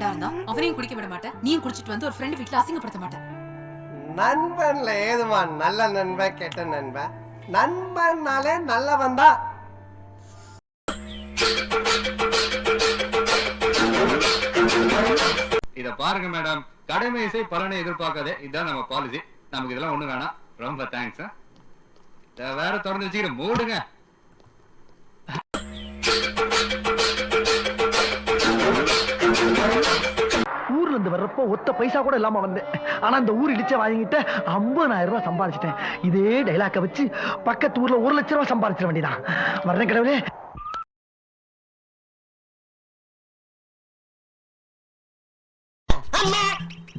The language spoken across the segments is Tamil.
ஃப்ரெண்டா இருந்தா அவனையும் குடிக்க விட மாட்டேன். நீயும் குடிச்சிட்டு வந்து ஒரு ஃப்ரெண்ட் வீட்ல அசிங்கப்படுத்த மாட்டேன். நண்பன்ல ஏதுமா நல்ல நண்பன் கெட்ட நண்பன் நண்பன்னாலே நல்லவன் தான் இத பாருங்க மேடம். கடமை இசை பலனை எதிர்பார்க்காதே. இதுதான் நம்ம பாலிசி நமக்கு இதெல்லாம் ஒண்ணு வேணாம். ரொம்ப தேங்க்ஸ் வேற திறந்து வச்சுக்கிற மூடுங்க. வர்றப்போ ஒத்த பைசா கூட இல்லாம வந்தேன். ஆனா இந்த ஊர் இடிச்ச வாங்கிட்ட ஐம்பதாயிரம் ரூபாய் சம்பாதிச்சிட்டேன் இதே டைலாக்க வச்சு பக்கத்து ஊர்ல ஒரு லட்சம் ரூபாய் சம்பாதிச்சிட வேண்டியதான் வர்றேன் கடவுளே.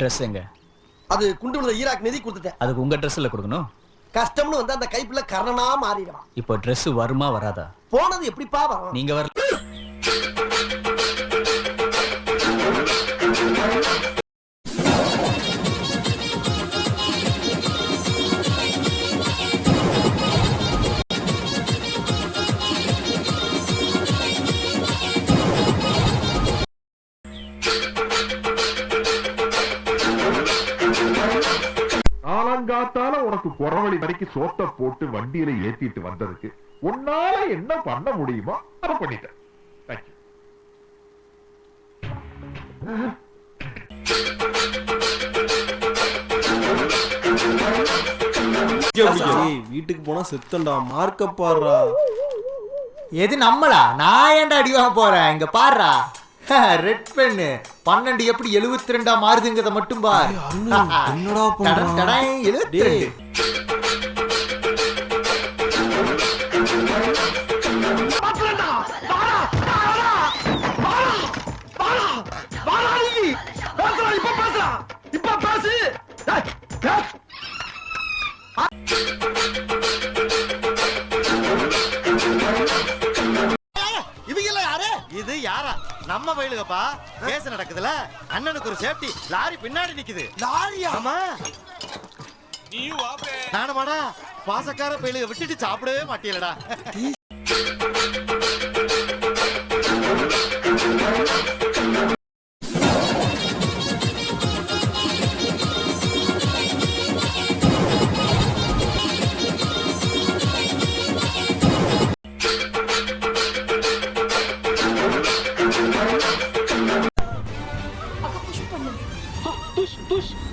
ட்ரெஸ் எங்க? அது குண்டு விழுந்த ஈராக் நிதி கொடுத்துட்டேன். அதுக்கு உங்க ட்ரெஸ்ல கொடுக்கணும்? கஷ்டம்னு வந்து அந்த கைப்புல கர்ணனா மாறிடுவான். இப்போ Dress வருமா வராதா? போனது எப்படிப்பா வரும்? நீங்க வர உனக்கு குறவழி வரைக்கும் சோத்த போட்டு வண்டியில ஏத்திட்டு வந்ததுக்கு உன்னால என்ன பண்ண முடியுமோ அதை பண்ணிட்டேன். தேங்க்யூ வீட்டுக்கு போனா செத்தண்டா மார்க்க பாடுறா. எது நம்மளா? நான் ஏன்டா அடி வாங்க போறேன்? இங்க பாருடா ரெட் பென்னு பன்னெண்டு எப்படி எழுபத்தி ரெண்டா மாறுதுங்கிறத மட்டும் பார் என்னடா? எழுபத்தி. ரெண்டு இப்ப பேசுறான் இப்ப பேசு யாரு? நம்ம வயலுகப்பா. கேஸ் நடக்குதுல? அண்ணனுக்கு ஒரு சேஃப்டி. லாரி பின்னாடி நிக்குது. லாரியா? ஆமா. நானுமாடா பாசக்கார பயிலுக விட்டுட்டு சாப்பிடவே மாட்டீங்களடா